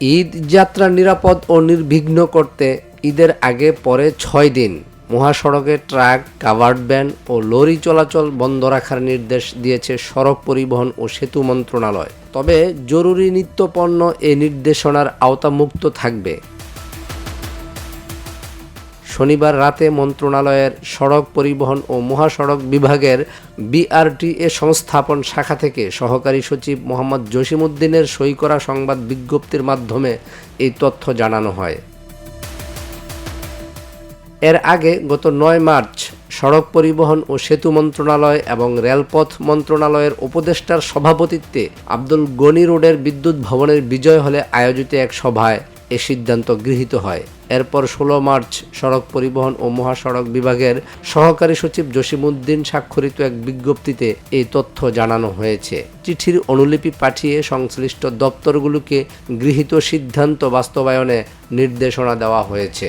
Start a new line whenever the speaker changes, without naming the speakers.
ঈদ যাত্রা নিরাপদ ও নির্বিঘ্ন করতে ঈদের আগে পরে ছয় দিন মহাসড়কে ট্রাক, কাভার্ড ভ্যান ও লরি চলাচল বন্ধ রাখার নির্দেশ দিয়েছে সড়ক পরিবহন ও সেতু মন্ত্রণালয়। তবে জরুরি নিত্যপণ্য এ নির্দেশনার আওতামুক্ত থাকবে। শনিবার রাতে মন্ত্রণালয়ের সড়ক পরিবহন ও মহাসড়ক বিভাগের বিআরটিএ সংস্থাপন শাখা থেকে সহকারী সচিব মোহাম্মদ জসিমউদ্দিনের সই করা সংবাদ বিজ্ঞপ্তির মাধ্যমে এই তথ্য জানানো হয়। এর আগে গত নয় মার্চ সড়ক পরিবহন ও সেতু মন্ত্রণালয় এবং রেলপথ মন্ত্রণালয়ের উপদেষ্টার সভাপতিত্বে আব্দুল গনি রোডের বিদ্যুৎ ভবনের বিজয় হলে আয়োজিত এক সভায় এ সিদ্ধান্ত গৃহীত হয়। এরপর ষোলো মার্চ সড়ক পরিবহন ও মহাসড়ক বিভাগের সহকারী সচিব জসিমউদ্দিন স্বাক্ষরিত এক বিজ্ঞপ্তিতে এই তথ্য জানানো হয়েছে। চিঠির অনুলিপি পাঠিয়ে সংশ্লিষ্ট দপ্তরগুলোকে গৃহীত সিদ্ধান্ত বাস্তবায়নে নির্দেশনা দেওয়া হয়েছে।